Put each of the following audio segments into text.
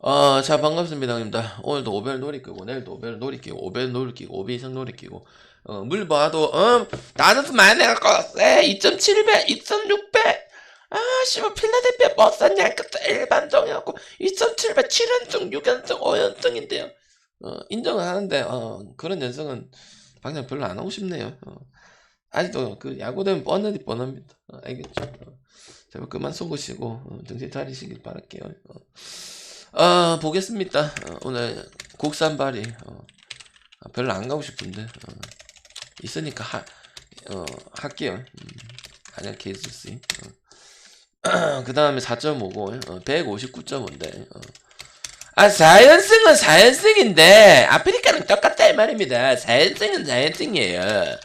어, 자, 반갑습니다, 형님들. 오늘도 오별 놀이 끼고, 내일도 오별 놀이 끼고, 오별 놀이 끼고, 오비 이상 놀이 끼고, 어, 물 봐도, 어, 나는 많이 내갖고, 쎄, 2.7배, 2.6배, 아, 씨발, 필라델피아 뭐 썼냐, 그때 일반적이었고, 2.7배, 7연승, 6연승, 5연승인데요. 어, 인정은 하는데, 어, 그런 연승은 당장 별로 안 하고 싶네요. 어. 아직도 그 야구되면 뻔하디 뻔합니다. 어, 알겠죠? 어. 제발 그만 쏘고시고, 어, 정신 차리시길 바랄게요. 어. 아 보겠습니다. 어, 오늘 국산 발이 어, 아, 별로 안 가고 싶은데 어, 있으니까 하, 어, 할게요. 음, 한양 KGC. 어. 그 다음에 4.50, 어, 159.5인데. 어. 아 4연승은 4연승인데 아프리카는 똑같다 이 말입니다. 4연승은 4연승이에요.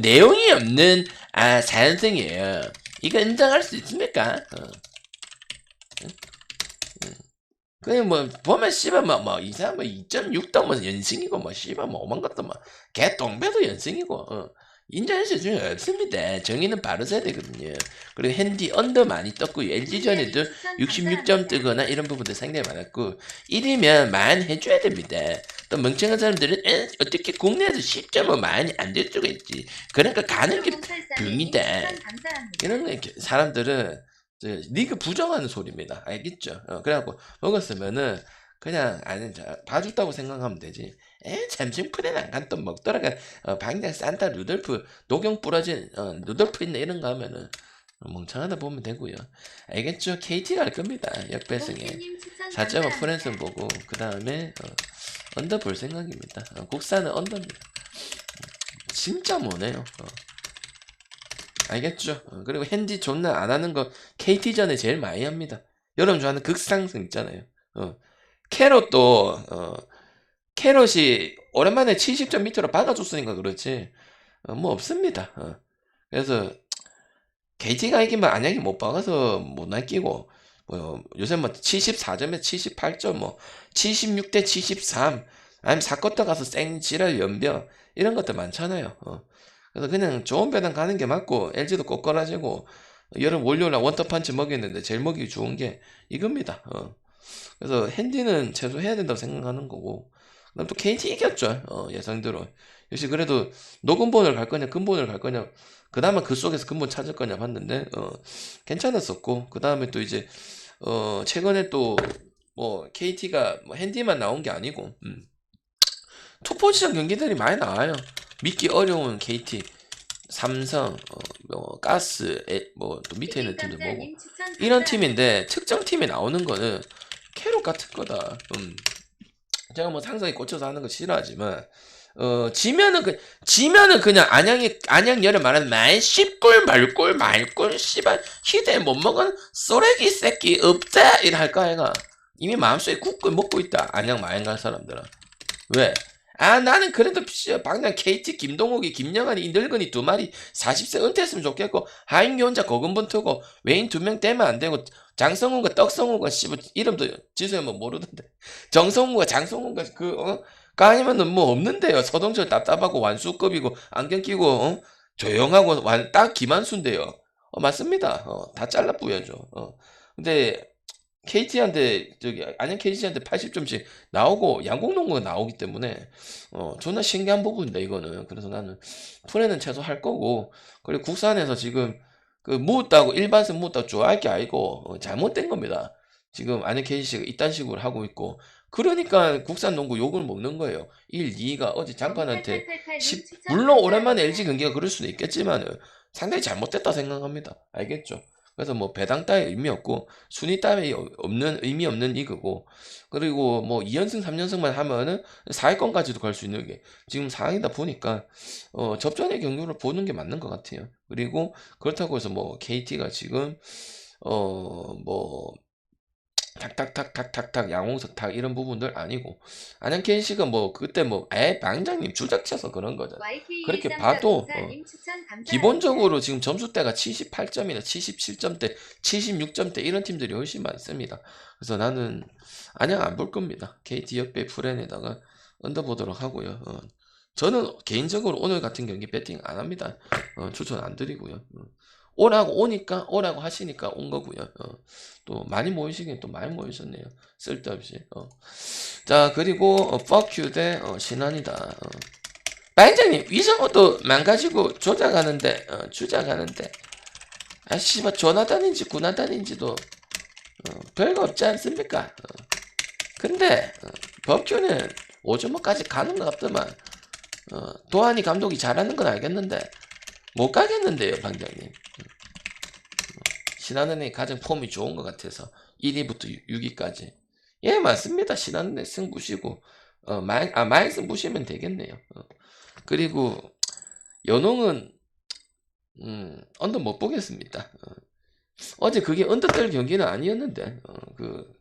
내용이 없는 아 4연승이에요. 이거 인정할 수 있습니까? 어. 그냥 뭐 보면 씨발 뭐뭐 이상 뭐 2.6도 뭐 연승이고 뭐 씨발 뭐 오만 것도 뭐 개똥배도 연승이고 어. 인정할 수 있는 없습니다. 정의는 바로 서야 되거든요. 그리고 핸디 언더 많이 떴고 LG전에도 66점 뜨거나 이런 부분도 상당히 많았고 1위면 만 해줘야 됩니다. 또 멍청한 사람들은 에, 어떻게 국내에서 10점은 많이 안 될 수가 있지. 그러니까 가는 게 병이다. 이런 사람들은 저 리그 부정하는 소리입니다. 알겠죠? 어, 그래갖고 먹었으면은 그냥 아니 저 봐줬다고 생각하면 되지. 에 잠시 푸른 안간 또 먹더라가 어, 방장 산타 루돌프 녹용 부러진 어, 루돌프 있네 이런 거 하면은 멍청하다 보면 되고요. 알겠죠? KT 갈 겁니다. 역배승에 4.5 프랜슨 보고 그 다음에 어, 언더 볼 생각입니다. 어, 국산은 언더입니다. 진짜 뭐네요. 어. 알겠죠? 어, 그리고 핸디 존나 안 하는 거 KT전에 제일 많이 합니다. 여러분 좋아하는 극상승 있잖아요. 어. 캐롯도 어, 캐롯이 오랜만에 70점 밑으로 박아줬으니까 그렇지 어, 뭐 없습니다. 어. 그래서 KT가 이기면 안양이 못 박아서 못 날끼고 뭐 요새 뭐 74점에 78점 뭐 76대 73 아니면 사쿼터 가서 쌩 지랄 연병 이런 것들 많잖아요. 어. 그래서 그냥 좋은 배당 가는 게 맞고 LG도 꼬꼬라지고 여름 월요일날 원터펀치 먹였는데 제일 먹이기 좋은 게 이겁니다. 어. 그래서 핸디는 최소 해야 된다고 생각하는 거고 그다음 또 KT 이겼죠. 어, 예상대로. 역시 그래도 녹음본을 갈 거냐 근본을 갈 거냐 그 다음에 그 속에서 근본 찾을 거냐 봤는데 어, 괜찮았었고 그 다음에 또 이제 어, 최근에 또 뭐 KT가 뭐 핸디만 나온 게 아니고 음. 투포지션 경기들이 많이 나와요. 믿기 어려운 KT, 삼성, 어, 뭐 가스, 뭐또 밑에 있는 팀들 보고 이런 팀인데 특정 팀에 나오는 거는 캐롯 같은 거다. 음. 제가 뭐 상상에 꽂혀서 하는 거 싫어하지만 어 지면은 그 지면은 그냥 안양이 안양 열을 말하는 말 십골 말골 말골 씨발 희대 못 먹은 쓰레기 새끼 없다 이래 할까 아이가 이미 마음속에 국을 먹고 있다 안양 마행 간 사람들은 왜? 아 나는 그래도 씨, 방장 KT 김동욱이 김영환이 이 늙은이 두 마리 40세 은퇴했으면 좋겠고 하인기 혼자 고군분 투고 외인 두 명 떼면 안 되고 장성훈과 떡성훈과 씨발 이름도 지수야 뭐 모르던데. 정성훈과 장성훈과 그 어? 그 아니면은 뭐 없는데요. 서동철 답답하고 완수급이고 안경 끼고 어? 조용하고 완, 딱 김한수인데요. 어 맞습니다. 어, 다 잘라 뿌려줘. 어. 근데 KT한테 저기 안양 KT한테 80점씩 나오고 양궁농구가 나오기 때문에 어 존나 신기한 부분인데 이거는 그래서 나는 프레는 최소 할 거고 그리고 국산에서 지금 그 무었다고 일반선 무었다고 좋아할 게 아니고 어, 잘못된 겁니다. 지금 안양 KT가 이딴 식으로 하고 있고 그러니까 국산 농구 욕을 먹는 거예요. 1, 2가 어제 장관한테 10, 물론 오랜만에 LG 경기가 그럴 수도 있겠지만 상당히 잘못됐다 생각합니다. 알겠죠? 그래서 뭐 배당 따위 의미 없고 순위 따위 없는 의미 없는 이거고 그리고 뭐 2연승 3연승만 하면은 4위권까지도 갈 수 있는 게 지금 상황이다 보니까 어 접전의 경로를 보는 게 맞는 것 같아요. 그리고 그렇다고 해서 뭐 KT가 지금 어뭐 탁탁탁탁탁탁 양홍석탁 이런 부분들 아니고 안양 KC가 뭐 그때 뭐에 방장님 주작쳐서 그런 거잖아. 그렇게 봐도 어, 기본적으로 지금 점수대가 78점이나 77점대, 76점대 이런 팀들이 훨씬 많습니다. 그래서 나는 안양 안 볼 겁니다. KT 역배 프렌에다가 언더보도록 하고요. 어, 저는 개인적으로 오늘 같은 경기 배팅 안 합니다. 어, 추천 안 드리고요. 어, 오라고 오니까 오라고 하시니까 온 거고요. 어. 또 많이 모이시긴 또 많이 모이셨네요. 쓸데없이. 어. 자 그리고 어, fuck 대 어, 신한이다. 어. 반장님 위성어도 망가지고 조작하는데 어, 주작하는데 아 씨발 조나단인지 구나단인지도 어, 별거 없지 않습니까? 어. 근데 어, 법규는 오즈모까지 가는 것 같더만 어, 도한이 감독이 잘하는 건 알겠는데 못 가겠는데요 반장님 어, 신한은행이 가장 폼이 좋은 것 같아서 1위부터 6위까지 예 맞습니다 신한은행 승부시고 어, 마이, 아 마이스 보시면 되겠네요 어. 그리고 연홍은 음, 언더 못 보겠습니다 어. 제 그게 언더떨 경기는 아니었는데 어, 그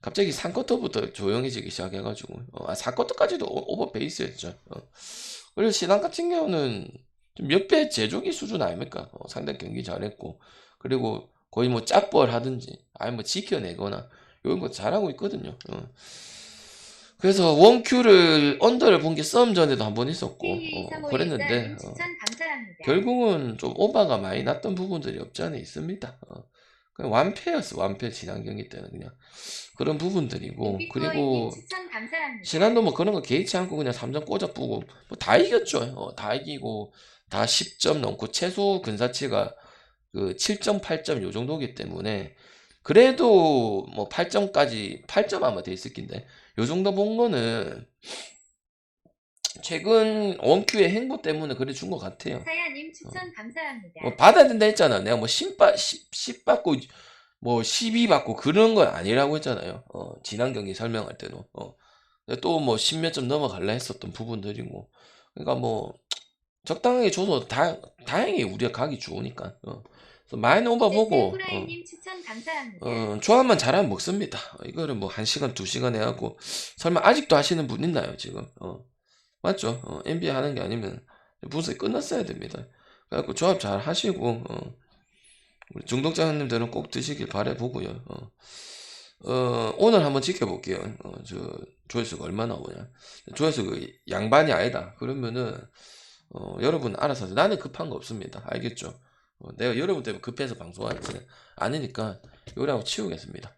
갑자기 3쿼터부터 조용해지기 시작해가지고 어, 아 4쿼터까지도 오버 베이스였죠. 어. 그리고 신앙 같은 경우는 몇배 제조기 수준 아닙니까? 어, 상당히 경기 잘했고 그리고 거의 뭐 짝벌 하든지 아니 뭐 지켜내거나 이런 거 잘하고 있거든요. 어. 그래서 원큐를 언더를 본 게 썸 전에도 한 번 있었고 어, 그랬는데 어. 결국은 좀 오바가 많이 났던 부분들이 없지 않아 있습니다. 어. 그냥 완패였어 완패 지난 경기 때는 그냥 그런 부분들이고 그리고. 신한도 뭐 그런 거 개의치 않고 그냥 3점 꽂아 뿌고 뭐 다 이겼죠. 어, 다 이기고 다 10점 넘고 최소 근사치가 그 7점, 8점 요 정도기 때문에 그래도 뭐 8점까지 8점 아마 돼 있을 낀데 요 정도 본 거는 최근 원큐의 행보 때문에 그래 준 것 같아요. 사야님 추천 감사합니다. 뭐 받아야 된다 했잖아. 내가 뭐 10, 받, 10, 10 받고 뭐 12 받고 그런 건 아니라고 했잖아요. 어, 지난 경기 설명할 때도. 어. 또뭐 10몇 점 넘어갈라 했었던 부분들이고. 그러니까 뭐 적당하게 줘서 다, 다행히 우리가 가기 좋으니까. 어. 마이너 오버 보고 어. 어, 조합만 잘하면 먹습니다. 어, 이거를 뭐 1시간, 2시간 해갖고 설마 아직도 하시는 분 있나요, 지금? 어. 맞죠? 어, NBA 하는 게 아니면 분석이 끝났어야 됩니다. 그래갖고 조합 잘 하시고 어, 우리 중독자님들은 꼭 드시길 바라보고요. 어, 어, 오늘 한번 지켜볼게요. 어, 저 조회수가 얼마나 오냐. 조회수가 양반이 아니다. 그러면은 어, 여러분 알아서 하세요. 나는 급한 거 없습니다. 알겠죠? 어, 내가 여러분 때문에 급해서 방송하지 않으니까 요리하고 치우겠습니다.